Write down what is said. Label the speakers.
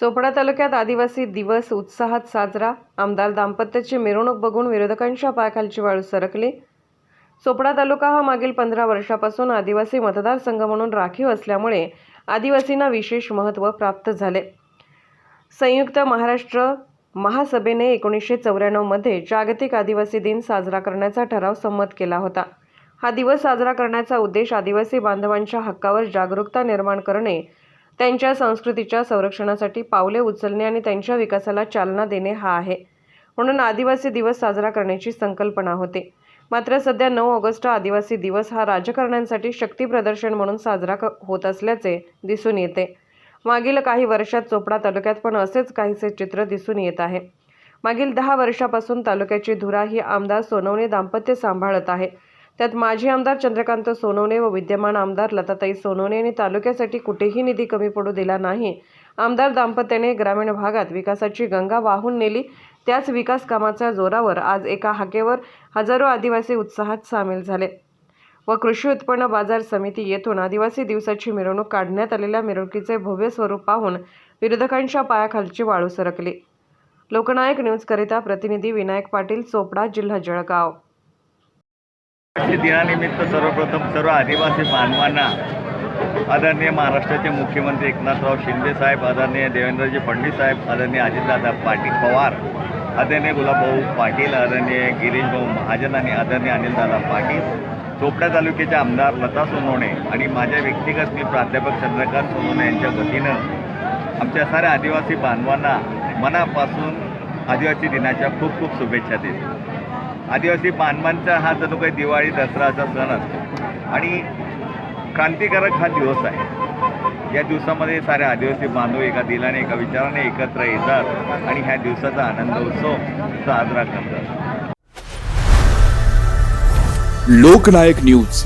Speaker 1: चोपडा तालुक्यात आदिवासी दिवस उत्साहात साजरा. आमदार दाम्पत्याची मिरवणूक बघून विरोधकांच्या पायाखालची वाळू सरकली. चोपडा तालुका हा मागील पंधरा वर्षापासून आदिवासी मतदारसंघ म्हणून राखीव असल्यामुळे आदिवासींना विशेष महत्त्व प्राप्त झाले. संयुक्त महाराष्ट्र महासभेने एकोणीसशे चौऱ्याण्णवमध्ये जागतिक आदिवासी दिन साजरा करण्याचा ठराव संमत केला होता. हा दिवस साजरा करण्याचा उद्देश आदिवासी बांधवांच्या हक्कावर जागरूकता निर्माण करणे त्यांच्या संस्कृतीच्या संरक्षणासाठी पावले उचलणे आणि त्यांच्या विकासाला चालना देणे हा आहे. म्हणून आदिवासी दिवस साजरा करण्याची संकल्पना होती. मात्र सध्या नऊ ऑगस्ट आदिवासी दिवस हा राजकारण्यांसाठी शक्ती प्रदर्शन म्हणून साजरा क- होत असल्याचे दिसून येते. मागील काही वर्षात चोपडा तालुक्यात पण असेच काहीसे चित्र दिसून येत आहे. मागील दहा वर्षापासून तालुक्याची धुरा ही आमदार सोनवणे दाम्पत्य सांभाळत आहे. त्यात माजी आमदार चंद्रकांत सोनवणे व विद्यमान आमदार लताताई सोनवणे यांनी तालुक्यासाठी कुठेही निधी कमी पडू दिला नाही. आमदार दाम्पत्याने ग्रामीण भागात विकासाची गंगा वाहून नेली. त्याच विकास कामाच्या जोरावर आज एका हाकेवर हजारो आदिवासी उत्साहात सामील झाले. व कृषी उत्पन्न बाजार समिती येथून आदिवासी दिवसाची मिरवणूक काढण्यात आलेल्या मिरवणुकीचे भव्य स्वरूप पाहून विरोधकांच्या पायाखालची वाळू सरकली. लोकनायक न्यूजकरिता प्रतिनिधी विनायक पाटील चोपडा जिल्हा जळगाव.
Speaker 2: दिनानिमित्त सर्वप्रथम सर्व आदिवासी बांधवांना आदरणीय महाराष्ट्राचे मुख्यमंत्री एकनाथराव शिंदे साहेब आदरणीय देवेंद्रजी फडणवीस साहेब आदरणीय अजितदादा पाटील पवार आदरणीय गुलाबभाऊ पाटील आदरणीय गिरीशभाऊ महाजन आणि आदरणीय अनिलदादा पाटील चोपडा तालुक्याचे आमदार लता सोनवणे आणि माझ्या व्यक्तिगत मी प्राध्यापक चंद्रकांत सोनवणे यांच्या वतीनं आमच्या साऱ्या आदिवासी बांधवांना मनापासून आदिवासी दिनाच्या खूप खूप शुभेच्छा देतो. आदिवासी बांधवांचा हा जणू काही दिवाळी दसराचा सण असतो. आणि क्रांतिकारक हा दिवस आहे. या दिवसामध्ये सारे आदिवासी बांधव एका दिलाने एका विचाराने एकत्र येतात आणि ह्या दिवसाचा आनंद उत्सव साजरा करतात.
Speaker 3: लोकनायक न्यूज.